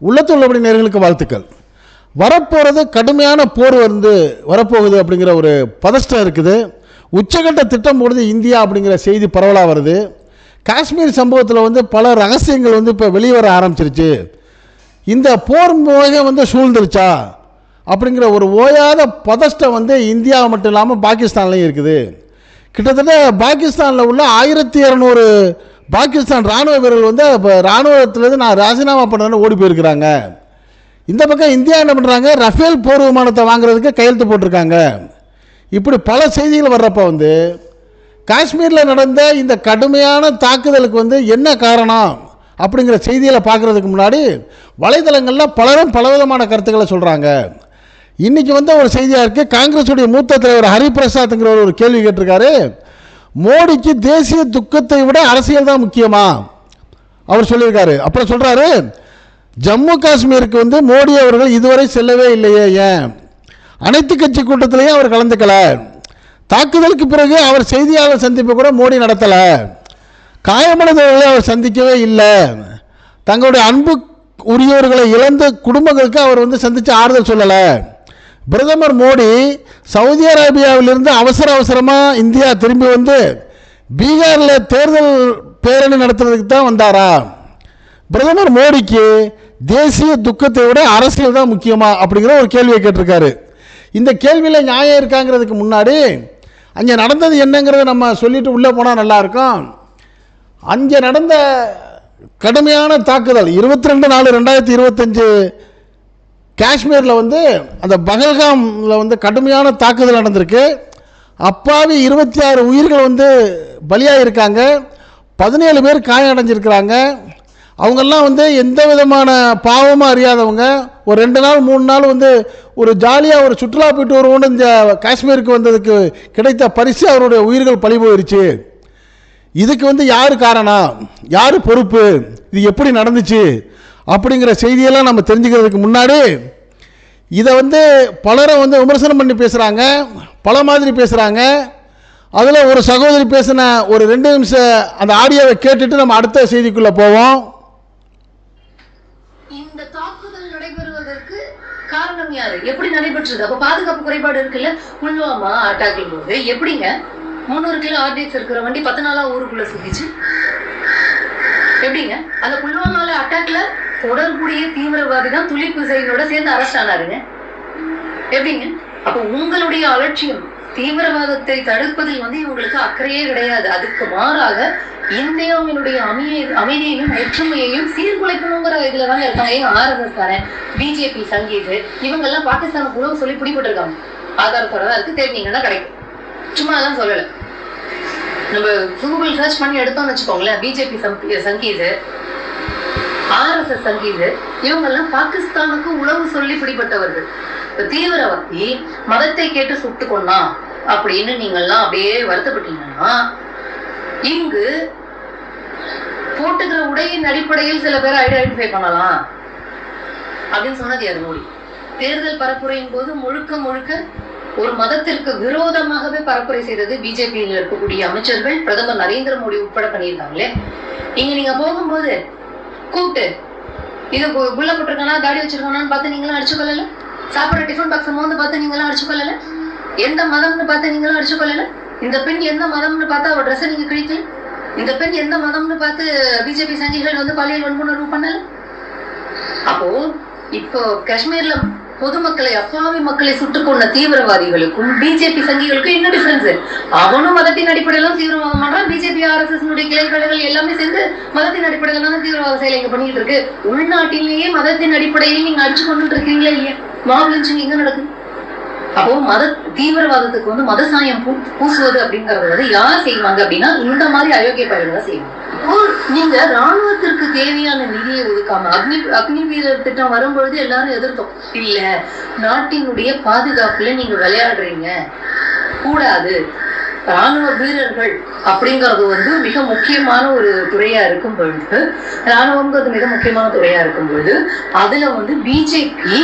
உள்ளத்தில் உள்ளபடி நேர்களுக்கு வாழ்த்துக்கள். வரப்போகிறது கடுமையான போர் வந்து வரப்போகுது அப்படிங்கிற ஒரு பதஷ்டம் இருக்குது. உச்சகட்ட திட்டம் போடுது இந்தியா அப்படிங்கிற செய்தி பரவலாக வருது. காஷ்மீர் சம்பவத்தில் வந்து பல ரகசியங்கள் வந்து இப்போ வெளியே வர ஆரம்பிச்சிருச்சு. இந்த போர் முகம் வந்து சூழ்ந்துருச்சா? அப்படிங்கிற ஒரு ஓயாத பதஷ்டம் வந்து இந்தியா மட்டும் இல்லாமல் பாகிஸ்தான்லையும் இருக்குது. கிட்டத்தட்ட பாகிஸ்தானில் உள்ள ஆயிரத்தி இரநூறு பாகிஸ்தான் ராணுவ வீரர்கள் வந்து இப்போ ராணுவத்திலேருந்து நான் ராஜினாமா பண்ணுறேன்னு ஓடி போயிருக்கிறாங்க. இந்த பக்கம் இந்தியா என்ன பண்ணுறாங்க ரஃபேல் போர் விமானத்தை வாங்குறதுக்கு கையெழுத்து போட்டிருக்காங்க. இப்படி பல செய்திகள் வர்றப்ப வந்து காஷ்மீரில் நடந்த இந்த கடுமையான தாக்குதலுக்கு வந்து என்ன காரணம்? அப்படிங்கிற செய்திகளை பார்க்குறதுக்கு முன்னாடி வலைதளங்களில் பலரும் பலவிதமான கருத்துக்களை சொல்கிறாங்க இன்றைக்கி வந்து ஒரு செய்தியாக இருக்குது காங்கிரஸுடைய மூத்த தலைவர் ஹரிபிரசாத்ங்கிற ஒரு கேள்வி கேட்டிருக்காரு. மோடிக்கு தேசிய துக்கத்தை விட அரசியல் தான் முக்கியமா? அவர் சொல்லியிருக்காரு. அப்புறம் சொல்கிறாரு ஜம்மு காஷ்மீருக்கு வந்து மோடி அவர்கள் இதுவரை செல்லவே இல்லையே ஏன்? அனைத்து கட்சி கூட்டத்திலையும் அவர் கலந்துக்கல. தாக்குதலுக்கு பிறகு அவர் செய்தியாளர் சந்திப்பு கூட மோடி நடத்தலை. காயமடைந்தவர்களை அவர் சந்திக்கவே இல்லை. தங்களுடைய அன்பு உரியவர்களை இழந்த குடும்பங்களுக்கு அவர் வந்து சந்தித்து ஆறுதல் சொல்லலை. பிரதமர் மோடி சவுதி அரேபியாவிலிருந்து அவசர அவசரமாக இந்தியா திரும்பி வந்து பீகாரில் தேர்தல் பேரணி நடத்துறதுக்கு தான் வந்தாரா? பிரதமர் மோடிக்கு தேசிய துக்கத்தை விட அரசியல் தான் முக்கியமா அப்படிங்கிற ஒரு கேள்வியை கேட்டிருக்காரு. இந்த கேள்வியில் நியாயம் இருக்காங்கிறதுக்கு முன்னாடி அங்கே நடந்தது என்னங்கிறத நம்ம சொல்லிட்டு உள்ளே போனால் நல்லாயிருக்கும் அங்கே நடந்த கடுமையான தாக்குதல் இருபத்தி ரெண்டு நாலு ரெண்டாயிரத்தி இருபத்தஞ்சு காஷ்மீரில் வந்து அந்த பகல்காமில் வந்து கடுமையான தாக்குதல் நடந்திருக்கு. அப்பாவி இருபத்தி ஆறு உயிர்கள் வந்து பலியாக இருக்காங்க பதினேழு பேர் காயமடைஞ்சிருக்கிறாங்க. அவங்கெல்லாம் வந்து எந்த விதமான பாவமும் அறியாதவங்க. ஒரு ரெண்டு நாள் மூணு நாள் வந்து ஒரு ஜாலியாக ஒரு சுற்றுலா போயிட்டு வருவோன்னு இந்த காஷ்மீருக்கு வந்ததுக்கு கிடைத்த பரிசு அவருடைய உயிர்கள் பழி போயிருச்சு. இதுக்கு வந்து யார் காரணம்? யார் பொறுப்பு? இது எப்படி நடந்துச்சு? அப்படிங்கிற செய்தியெல்லாம் நம்ம தெரிஞ்சுக்கிறதுக்கு முன்னாடி இதை வந்து பலரும் வந்து விமர்சனம் பண்ணி பேசுகிறாங்க பல மாதிரி பேசுகிறாங்க அதில் ஒரு சகோதரி பேசின ஒரு ரெண்டு நிமிஷம் அந்த ஆடியோவை கேட்டுட்டு நம்ம அடுத்த செய்திக்குள்ளே போவோம். இந்த தாக்குதல் நடைபெறுவதற்கு காரணம் யாரு? எப்படி நடைபெற்றது? அப்ப பாதுகாப்பு குறைபாடு இருக்குல்ல? புல்வாமா அட்டாக்கிங் போது. எப்படிங்க? முந்நூறு கிலோ ஆர்டிஎக்ஸ் இருக்கிற வண்டி பத்து நாளா ஊருக்குள்ள சுத்திச்சு. எப்படிங்க? அந்த புல்வாமால அட்டாக்ல தொடர்புடைய தீவிரவாதி தான் துலிப் ஹுசைனோட சேர்ந்து அரெஸ்ட் ஆனாருங்க. எப்படிங்க? அப்ப உங்களுடைய அலட்சியம் தீவிரவாதத்தை தடுப்பதில் வந்து இவங்களுக்கு அக்கறையே கிடையாது. அதுக்கு மாறாக இந்தியாவினுடைய அமைய அமைதியையும் ஒற்றுமையையும் சீர்குலைக்கணுங்கிற இதுல தாங்க இருக்காங்க. ஏன் ஆர்எஸ்எஸ் காரன் பிஜேபி சங்கீத் இவங்க எல்லாம் பாகிஸ்தானுக்கு உணவு சொல்லி பிடிபட்டிருக்காங்க. ஆதாரத்தோட தான் இருக்கு தேடினீங்கன்னா கிடைக்கும். சும்மா தான் சொல்லல. நம்ம கூகுள் சர்ச் பண்ணி எடுத்தோம்னு வச்சுக்கோங்களேன் பிஜேபி சங்கீத் ஆர்எஸ்எஸ் சங்கீத் இவங்கெல்லாம் பாகிஸ்தானுக்கு உளவு சொல்லி பிடிபட்டவர்கள். இப்ப தீவிரவாதி மதத்தை கேட்டு சுட்டு கொண்டான் அப்படின்னு நீங்கெல்லாம் அப்படியே வருத்தப்பட்டீங்கன்னா இங்கு போட்டுக்கிற உடையின் அடிப்படையில் சில பேர் ஐடென்டிஃபை பண்ணலாம் அப்படின்னு சொன்னது யார்? மோடி. தேர்தல் பரப்புரையின் போது முழுக்க முழுக்க ஒரு மதத்திற்கு விரோதமாகவே பரப்புரை செய்தது பிஜேபியில் இருக்கக்கூடிய அமைச்சர்கள் பிரதமர் நரேந்திர மோடி உட்பட பண்ணியிருந்தாங்களே. இங்க நீங்க போகும்போது கூப்பிட்டு இது கு- குள்ள போட்டிருக்கானா தாடி வச்சிருக்கானான்னு பார்த்து நீங்களும் அடிச்சு கொள்ளல சாப்பிட்ற டிஃபன் பாக்ஸ் மோந்து பார்த்து நீங்களும் அடிச்சு கொள்ளல எந்த மதம்னு பார்த்து நீங்களும் அடிச்சு கொள்ளல இந்த பெண் எந்த மதம்னு பார்த்து அவள் ட்ரெஸ்ஸை நீங்க கிழிக்கல? இந்த பெண் எந்த மதம்னு பார்த்து பிஜேபி சங்கிகள் வந்து பாலியல் வன்புணர்வு பண்ணல? அப்போ இப்போ காஷ்மீர்ல பொதுமக்களை அப்பாவி மக்களை சுட்டுக் கொண்ட தீவிரவாதிகளுக்கும் பிஜேபி சங்கிகளுக்கும் என்ன டிஃபரன்ஸ் அவனும் மதத்தின் அடிப்படையிலும் தீவிரவாதம் பிஜேபி ஆர்எஸ்எஸ் கிளைகள் எல்லாமே சேர்ந்து மதத்தின் அடிப்படையில தான் தீவிரவாத செயலை இங்க பண்ணிட்டு இருக்கு. உள்நாட்டிலேயே மதத்தின் அடிப்படையில் நீங்க அடிச்சு கொண்டு இருக்கீங்களா இல்லையா? மாவு லிஞ்சிங் எங்க நடக்குது அப்போ மத தீவிரவாதத்துக்கு வந்து மத சாயம் பூ பூசுவது அப்படிங்கறது வந்து யார் செய்வாங்க அப்படின்னா இந்த மாதிரி அயோக்கிய பயல்கள் தான் செய்வாங்க. இப்போ நீங்க ராணுவத்திற்கு தேவையான நிதியை ஒதுக்காம அக்னி அக்னி வீரர் திட்டம் வரும்பொழுது எல்லாரும் எதிர்த்தோம். இல்ல நாட்டினுடைய பாதுகாப்புல நீங்க விளையாடுறீங்க. கூடாது. ராணுவ வீரர்கள் அப்படிங்கிறது வந்து மிக முக்கியமான ஒரு துறையா இருக்கும் பொழுது ராணுவம்ங்கிறது மிக முக்கியமான துறையா இருக்கும் பொழுது அதுல வந்து பிஜேபி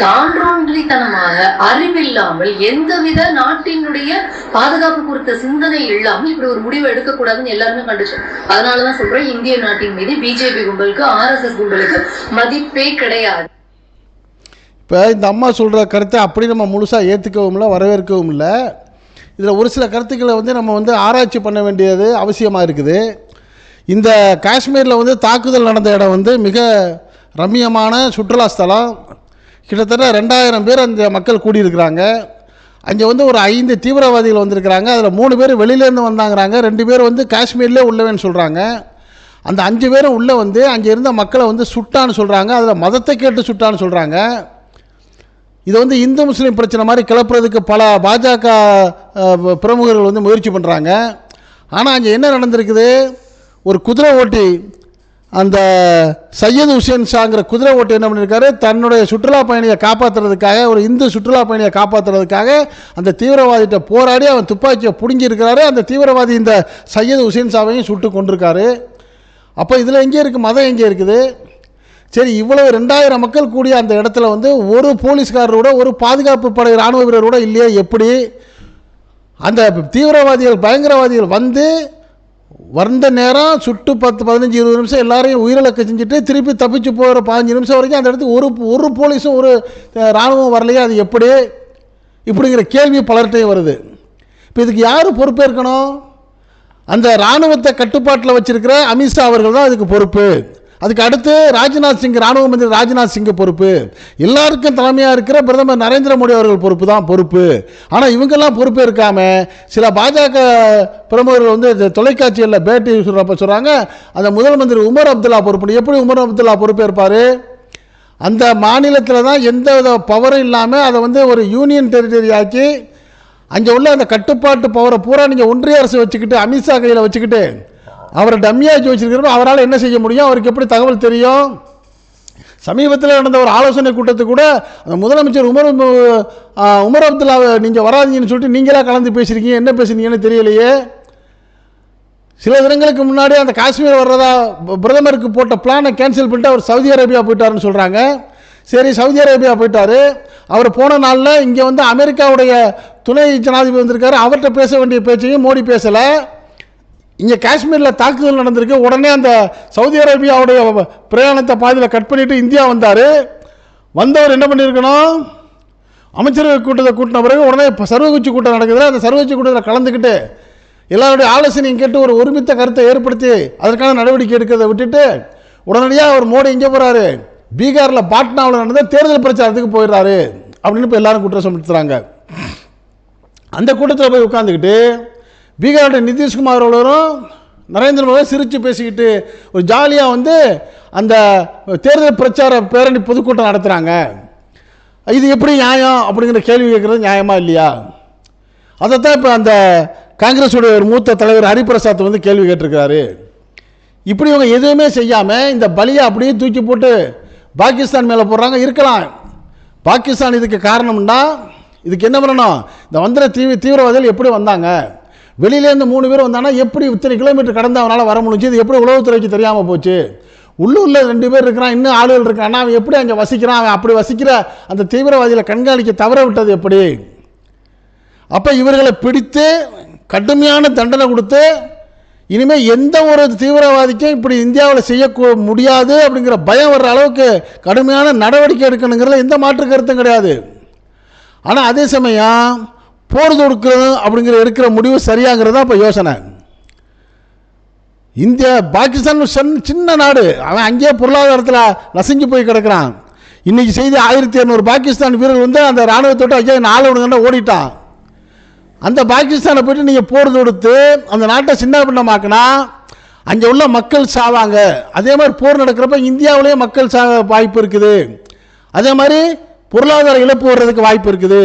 தாண்டோன்றித்தனமாக அறிவில்லாமல் எந்தவித நாட்டினுடைய பாதுகாப்பு குறித்த சிந்தனை இல்லாமல் இப்படி ஒரு முடிவு எடுக்கக்கூடாதுன்னு எல்லாருமே கண்டிச்சோம் அதனாலதான் சொல்றேன் இந்திய நாட்டின் மீது பிஜேபி கும்பலுக்கு ஆர்எஸ்எஸ் கும்பலுக்கு மதிப்பே கிடையாது. இப்போ இந்த அம்மா சொல்கிற கருத்தை அப்படி நம்ம முழுசாக ஏற்றுக்கவும் இல்லை வரவேற்கவும் இல்லை. இதில் ஒரு சில கருத்துக்களை வந்து நம்ம வந்து ஆராய்ச்சி பண்ண வேண்டியது அவசியமாக இருக்குது. இந்த காஷ்மீரில் வந்து தாக்குதல் நடந்த இடம் வந்து மிக ரம்மியமான சுற்றுலா ஸ்தலம். கிட்டத்தட்ட ரெண்டாயிரம் பேர் அந்த மக்கள் கூடியிருக்கிறாங்க. அங்கே வந்து ஒரு ஐந்து தீவிரவாதிகள் வந்திருக்கிறாங்க. அதில் மூணு பேர் வெளியிலேருந்து வந்தாங்கிறாங்க. ரெண்டு பேர் வந்து காஷ்மீர்லேயே உள்ளவேன்னு சொல்கிறாங்க அந்த அஞ்சு பேரும் உள்ளே வந்து அங்கே இருந்த மக்களை வந்து சுட்டான்னு சொல்கிறாங்க அதில் மதத்தை கேட்டு சுட்டான்னு சொல்கிறாங்க இதை வந்து இந்து முஸ்லீம் பிரச்சனை மாதிரி கிளப்புறதுக்கு பல பாஜக பிரமுகர்கள் வந்து முயற்சி பண்ணுறாங்க ஆனால் அங்கே என்ன நடந்திருக்குது? ஒரு குதிரை ஓட்டி அந்த சையது ஹுசேன் ஷாங்கிற குதிரை ஓட்டி என்ன பண்ணியிருக்காரு தன்னுடைய சுற்றுலா பயணியை காப்பாற்றுறதுக்காக ஒரு இந்து சுற்றுலா பயணியை காப்பாற்றுறதுக்காக அந்த தீவிரவாதிகிட்ட போராடி அவன் துப்பாக்கியை பிடுங்கியிருக்கிறாரு. அந்த தீவிரவாதி இந்த சையது ஹுசேன் ஷாவையும் சுட்டு கொண்டிருக்காரு அப்போ இதில் எங்கே இருக்குது மதம் எங்கே இருக்குது? சரி இவ்வளவு ரெண்டாயிரம் மக்கள் கூடிய அந்த இடத்துல வந்து ஒரு போலீஸ்காரரோட ஒரு பாதுகாப்பு படை இராணுவ வீரரோட இல்லையே எப்படி? அந்த தீவிரவாதிகள் பயங்கரவாதிகள் வந்து வந்த நேரம் சுட்டு பத்து பதினஞ்சு இருபது நிமிஷம் எல்லாரையும் உயிரிழக்க செஞ்சுட்டு திருப்பி தப்பிச்சு போகிற பதினஞ்சு நிமிஷம் வரைக்கும் அந்த இடத்துக்கு ஒரு ஒரு போலீஸும் ஒரு இராணுவம் வரலையே அது எப்படி? இப்படிங்கிற கேள்வி பலர்கிட்டையும் வருது. இப்போ இதுக்கு யார் பொறுப்பேற்கணும் அந்த இராணுவத்தை கட்டுப்பாட்டில் வச்சிருக்கிற அமித்ஷா அவர்கள் தான் அதுக்கு பொறுப்பு. அதுக்கு அடுத்து ராஜ்நாத் சிங் ராணுவ மந்திரி ராஜ்நாத் சிங் பொறுப்பு. எல்லாருக்கும் தலைமையாக இருக்கிற பிரதமர் நரேந்திர மோடி அவர்கள் பொறுப்பு தான் பொறுப்பு. ஆனால் இவங்கெல்லாம் பொறுப்பு இருக்காம சில பாஜக பிரமுகர்கள் வந்து தொலைக்காட்சியில் பேட்டி சொல்கிறப்ப சொல்கிறாங்க அந்த முதல் மந்திரி உமர் அப்துல்லா பொறுப்பு. எப்படி உமர் அப்துல்லா பொறுப்பேற்பார் அந்த மாநிலத்தில் தான் எந்த வித பவரும் இல்லாமல் அதை வந்து ஒரு யூனியன் டெரிட்டரி ஆக்கி அங்கே உள்ள அந்த கட்டுப்பாட்டு பவரை பூரா நீங்கள் ஒன்றிய அரசு வச்சுக்கிட்டு அமித்ஷா கையில் வச்சுக்கிட்டு அவரை டம்மியாச்சு வச்சிருக்கிறப்ப அவரால் என்ன செய்ய முடியும்? அவருக்கு எப்படி தகவல் தெரியும்? சமீபத்தில் நடந்த ஒரு ஆலோசனை கூட்டத்துக்கு கூட அந்த முதலமைச்சர் உமர் உமர் அப்துல்லாவை நீங்கள் வராதீங்கன்னு சொல்லிட்டு நீங்களாக கலந்து பேசியிருக்கீங்க என்ன பேசுனீங்கன்னு தெரியலையே. சில தினங்களுக்கு முன்னாடி அந்த காஷ்மீர் வர்றதா ப- பிரதமருக்கு போட்ட பிளானை கேன்சல் பண்ணிட்டு அவர் சவுதி அரேபியா போயிட்டாருன்னு சொல்கிறாங்க சரி சவுதி அரேபியா போயிட்டாரு. அவர் போன நாளில் இங்கே வந்து அமெரிக்காவுடைய துணை ஜனாதிபதி வந்திருக்காரு. அவர்கிட்ட பேச வேண்டிய பேச்சையும் மோடி பேசலை. இங்கே காஷ்மீரில் தாக்குதல் நடந்திருக்கு. உடனே அந்த சவுதி அரேபியாவுடைய பிரயாணத்தை பாதியில் கட் பண்ணிவிட்டு இந்தியா வந்தார். வந்தவர் என்ன பண்ணியிருக்கணும் அமைச்சரவை கூட்டத்தை கூட்டின பிறகு உடனே இப்போ சர்வகட்சி கூட்டம் நடக்குது அந்த சர்வகட்சி கூட்டத்தில் கலந்துக்கிட்டு எல்லாருடைய ஆலோசனையும் கேட்டு ஒரு ஒருமித்த கருத்தை ஏற்படுத்தி அதற்கான நடவடிக்கை எடுக்கிறத விட்டுட்டு உடனடியாக அவர் மோடி எங்கே போகிறாரு பீகாரில் பாட்னாவில் நடந்த தேர்தல் பிரச்சாரத்துக்கு போயிடுறாரு. அப்படின்னு இப்போ எல்லாரும் குற்றம் சுமத்துறாங்க. அந்த கூட்டத்தில் போய் உட்காந்துக்கிட்டு பீகாரோட நிதிஷ்குமார் அவர்களும் நரேந்திர மோடி சிரித்து பேசிக்கிட்டு ஒரு ஜாலியாக வந்து அந்த தேர்தல் பிரச்சார பேரணி பொதுக்கூட்டம் நடத்துகிறாங்க இது எப்படி நியாயம் அப்படிங்கிற கேள்வி கேட்குறது நியாயமா இல்லையா? அதைத்தான் இப்போ அந்த காங்கிரஸுடைய ஒரு மூத்த தலைவர் ஹரிபிரசாத் வந்து கேள்வி கேட்டிருக்கிறாரு. இப்படி இவங்க எதுவுமே செய்யாமல் இந்த பலியை அப்படியே தூக்கி போட்டு பாகிஸ்தான் மேலே போடுறாங்க இருக்கலாம். பாகிஸ்தான் இதுக்கு காரணம்னா இதுக்கு என்ன பண்ணணும்? இந்த வந்திர தீவி தீவிரவாதிகள் எப்படி வந்தாங்க? வெளியிலேருந்து மூணு பேர் வந்தாங்கன்னா எப்படி இத்தனை கிலோமீட்டர் கடந்து அவனால் வர முடிஞ்சு இது எப்படி உளவுத்துறைக்கு தெரியாமல் போச்சு? உள்ளூரில் ரெண்டு பேர் இருக்கிறான் இன்னும் ஆளுகள் இருக்கான். அவன் எப்படி அங்கே வசிக்கிறான்? அவன் அப்படி வசிக்கிற அந்த தீவிரவாதிகளை கண்காணிக்க தவற விட்டது எப்படி? அப்போ இவர்களை பிடித்து கடுமையான தண்டனை கொடுத்து இனிமேல் எந்த ஒரு தீவிரவாதிக்கும் இப்படி இந்தியாவில் செய்ய முடியாது அப்படிங்கிற பயம் வர்ற அளவுக்கு கடுமையான நடவடிக்கை எடுக்கணுங்கிறதுல எந்த மாற்று கருத்தும் கிடையாது. ஆனால் அதே சமயம் போர் தொடுக்கிறது அப்படிங்கிற எடுக்கிற முடிவு சரியாங்கிறது தான் இப்போ யோசனை. இந்தியா பாகிஸ்தான் சன் சின்ன நாடு. அவன் அங்கேயே பொருளாதாரத்தில் நசுங்கி போய் கிடக்குறான். இன்னைக்கு செய்தி ஆயிரத்தி இரநூறு பாகிஸ்தான் வீரர்கள் வந்து அந்த ராணுவத்தோட்ட ஐயா நாலு விடுங்கன்னு ஓடிட்டான். அந்த பாகிஸ்தானை போயிட்டு நீங்கள் போர் தொடுத்து அந்த நாட்டை சின்ன பின்னமாக்கினா அங்கே உள்ள மக்கள் சாவாங்க. அதே மாதிரி போர் நடக்கிறப்ப இந்தியாவிலேயே மக்கள் சா வாய்ப்பு இருக்குது. அதே மாதிரி பொருளாதார இழப்பு வர்றதுக்கு வாய்ப்பு இருக்குது.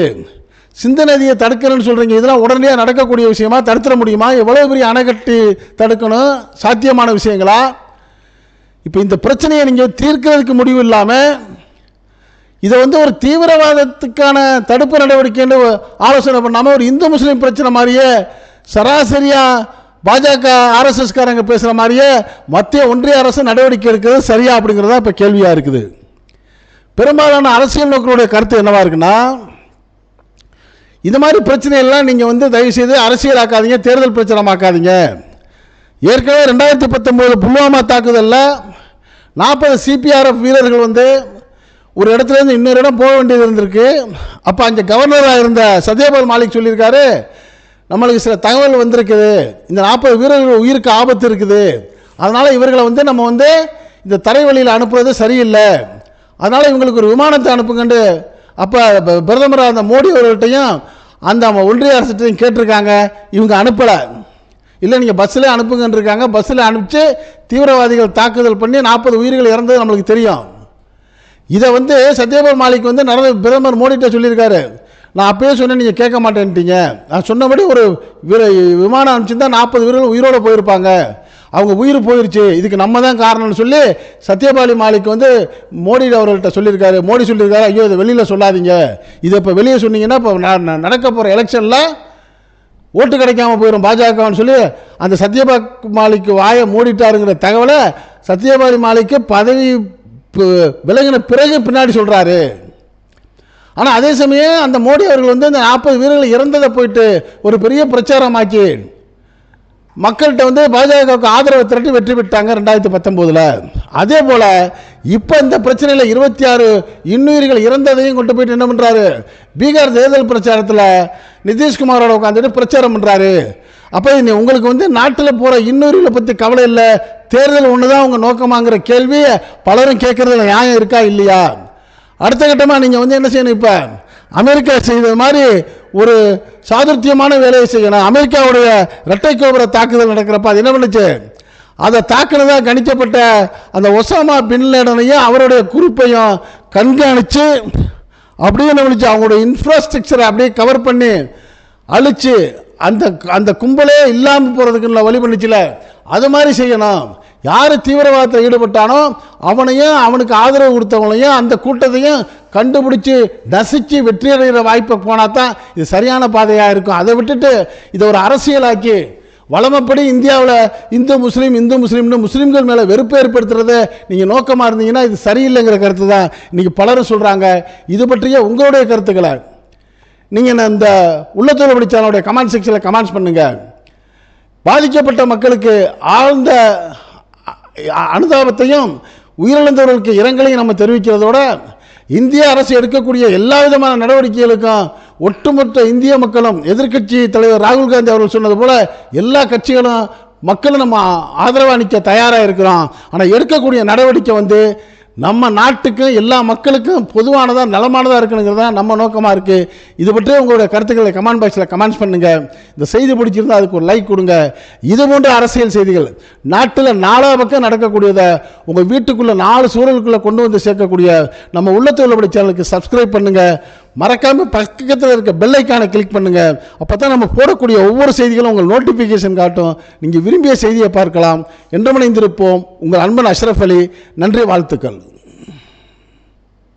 சிந்த நதியை தடுக்கிறேன்னு சொல்கிறீங்க இதெல்லாம் உடனடியாக நடக்கக்கூடிய விஷயமா? தடுத்துட முடியுமா? எவ்வளோ பெரிய அணைக்கட்டு தடுக்கணும்? சாத்தியமான விஷயங்களா? இப்போ இந்த பிரச்சனையை நீங்கள் தீர்க்கிறதுக்கு முடிவு இல்லாமல் இதை வந்து ஒரு தீவிரவாதத்துக்கான தடுப்பு நடவடிக்கைன்னு ஆலோசனை பண்ணாமல் ஒரு இந்து முஸ்லீம் பிரச்சனை மாதிரியே சராசரியாக பாஜக ஆர்எஸ்எஸ்காரங்க பேசுகிற மாதிரியே மத்திய ஒன்றிய அரசு நடவடிக்கை எடுக்கிறது சரியா அப்படிங்கிறதா இப்போ கேள்வியாக இருக்குது. பெரும்பாலான அரசியல் நோக்கருடைய கருத்து என்னவா இருக்குன்னா இந்த மாதிரி பிரச்சனையெல்லாம் நீங்கள் வந்து தயவுசெய்து அரசியலாக்காதீங்க தேர்தல் பிரச்சனமாக்காதீங்க ஏற்கனவே ரெண்டாயிரத்தி பத்தொம்போது புல்வாமா தாக்குதலில் நாற்பது சிபிஆர்எஃப் வீரர்கள் வந்து ஒரு இடத்துலேருந்து இன்னொரு இடம் போக வேண்டியது இருந்திருக்கு. அப்போ அங்கே கவர்னராக இருந்த சத்யபால் மாலிக் சொல்லியிருக்காரு நம்மளுக்கு சில தகவல் வந்திருக்குது. இந்த நாற்பது வீரர்கள் உயிருக்கு ஆபத்து இருக்குது. அதனால் இவர்களை வந்து நம்ம வந்து இந்த தரைவழியில் அனுப்புறது சரியில்லை. அதனால் இவங்களுக்கு ஒரு விமானத்தை அனுப்புங்கண்டு அப்போ பிரதமர் அந்த மோடி அவர்கள்ட்டையும் அந்த ஒன்றிய அரசுகிட்டையும் கேட்டிருக்காங்க. இவங்க அனுப்பலை. இல்லை நீங்கள் பஸ்ஸில் அனுப்புங்கன்னு இருக்காங்க பஸ்ஸில் அனுப்பிச்சு தீவிரவாதிகள் தாக்குதல் பண்ணி நாற்பது உயிர்கள் இறந்தது நம்மளுக்கு தெரியும். இதை வந்து சத்யபால் மாலிக் வந்து நடந்த பிரதமர் மோடிட்ட சொல்லியிருக்காரு. நான் அப்பயே சொன்னேன் நீங்கள் கேட்க மாட்டேன்ட்டீங்க. நான் சொன்னபடி ஒரு விமானம் அனுப்பிச்சிருந்தா நாற்பது வீரர்கள் உயிரோடு போயிருப்பாங்க. அவங்க உயிர் போயிடுச்சு இதுக்கு நம்ம தான் காரணம்னு சொல்லி சத்யபாலி மாலிக் வந்து மோடி அவர்கள்ட்ட சொல்லியிருக்காரு. மோடி சொல்லியிருக்காரு. ஐயோ இதை வெளியில் சொல்லாதீங்க. இதை இப்போ வெளியே சொன்னீங்கன்னா இப்போ நடக்க போகிற எலெக்ஷனில் ஓட்டு கிடைக்காம போயிடும் பாஜகன்னு சொல்லி அந்த சத்யபா மாலிக்கு வாயை மூடிட்டாருங்கிற தகவலை சத்யபாலி மாலிக்கு பதவி விலகின பிறகு பின்னாடி சொல்கிறாரு ஆனால் அதே சமயம் அந்த மோடி அவர்கள் வந்து அந்த நாற்பது வீரர்கள் இறந்ததை போயிட்டு ஒரு பெரிய பிரச்சாரமாக்கி மக்கள்கிட்ட வந்து பாஜகவுக்கு ஆதரவை திரட்டி வெற்றி பெற்றாங்க ரெண்டாயிரத்தி பத்தொம்போதில். அதே போல் இப்போ இந்த பிரச்சனையில் இருபத்தி ஆறு இன்னுயிர்கள் இறந்ததையும் கொண்டு போயிட்டு என்ன பண்ணுறாரு பீகார் தேர்தல் பிரச்சாரத்தில் நிதிஷ்குமாரோட உட்காந்துட்டு பிரச்சாரம் பண்ணுறாரு அப்போ நீ உங்களுக்கு வந்து நாட்டில் போகிற இன்னொருகளை பற்றி கவலை இல்லை. தேர்தல் ஒன்று தான் உங்கள் நோக்கமாங்கிற கேள்வி பலரும் கேட்குறதுல நியாயம் இருக்கா இல்லையா? அடுத்த கட்டமாக நீங்கள் வந்து என்ன செய்யணும் இப்போ? அமெரிக்கா செய்தது மாதிரி ஒரு சாதுர்த்தியமான வேலையை செய்யணும். அமெரிக்காவுடைய இரட்டை கோபுர தாக்குதல் நடக்கிறப்ப அது என்ன பண்ணுச்சு? அதை தாக்குனதாக கணிக்கப்பட்ட அந்த ஒசாமா பின்லேடனையும் அவருடைய குறிப்பையும் கண்காணித்து அப்படியே என்ன பண்ணுச்சு? அவங்களுடைய இன்ஃப்ராஸ்ட்ரக்சரை அப்படியே கவர் பண்ணி அழித்து அந்த அந்த கும்பலே இல்லாமல் போகிறதுக்குள்ள வழி பண்ணிச்சுல. அது மாதிரி செய்யணும். யார் தீவிரவாதத்தில் ஈடுபட்டானோ அவனையும் அவனுக்கு ஆதரவு கொடுத்தவங்களையும் அந்த கூட்டத்தையும் கண்டுபிடிச்சி நசிச்சு வெற்றி அடைகிற வாய்ப்பை போனால் தான் இது சரியான பாதையாக இருக்கும். அதை விட்டுட்டு இதை ஒரு அரசியலாக்கி வளமப்படி இந்தியாவில் இந்து முஸ்லீம் இந்து முஸ்லீம்னு முஸ்லீம்கள் மேலே வெறுப்பு ஏற்படுத்துறத நீங்கள் நோக்கமாக இருந்தீங்கன்னா இது சரியில்லைங்கிற கருத்து தான் இன்றைக்கி பலரும் சொல்கிறாங்க இது பற்றிய உங்களுடைய கருத்துக்களை நீங்கள் இந்த உள்ளத்தோல் சேனலுடைய கமெண்ட் செக்ஷனில் கமெண்ட்ஸ் பண்ணுங்கள் பாதிக்கப்பட்ட மக்களுக்கு ஆழ்ந்த அனுதாபத்தையும் உயிரிழந்தவர்களுக்கு இரங்கலையும் நம்ம தெரிவிக்கிறதோட இந்திய அரசு எடுக்கக்கூடிய எல்லா விதமான நடவடிக்கைகளுக்கும் ஒட்டுமொத்த இந்திய மக்களும் எதிர்க்கட்சி தலைவர் ராகுல் காந்தி அவர்கள் சொன்னது போல எல்லா கட்சிகளும் மக்களும் நம்ம ஆதரவாக அளிக்க தயாராக இருக்கிறோம். ஆனால் எடுக்கக்கூடிய நடவடிக்கை வந்து நம்ம நாட்டுக்கு எல்லா மக்களுக்கும் பொதுவானதாக நலமானதாக இருக்கணுங்கிறது தான் நம்ம நோக்கமாக இருக்குது இது பற்றி உங்களுடைய கருத்துக்களை கமெண்ட் பாக்ஸில் கமெண்ட்ஸ் பண்ணுங்கள் இந்த செய்தி பிடிச்சிருந்தா அதுக்கு ஒரு லைக் கொடுங்க. இது போன்ற அரசியல் செய்திகள் நாட்டில் நாலா பக்கம் நடக்கக்கூடியதை உங்கள் வீட்டுக்குள்ளே நாலு சூழலுக்குள்ளே கொண்டு வந்து சேர்க்கக்கூடிய நம்ம உள்ளத்து உள்ளபடி சேனலுக்கு சப்ஸ்கிரைப் பண்ணுங்கள் மறக்காமல் பக்கத்தில் இருக்க பெல்லைக்கான கிளிக் பண்ணுங்கள் அப்போ தான் நம்ம போடக்கூடிய ஒவ்வொரு செய்திகளும் உங்கள் நோட்டிஃபிகேஷன் காட்டும். நீங்கள் விரும்பிய செய்தியை பார்க்கலாம். என்றமணைந்திருப்போம் உங்கள் அன்பன் அஷ்ரஃப் அலி. நன்றி வாழ்த்துக்கள்.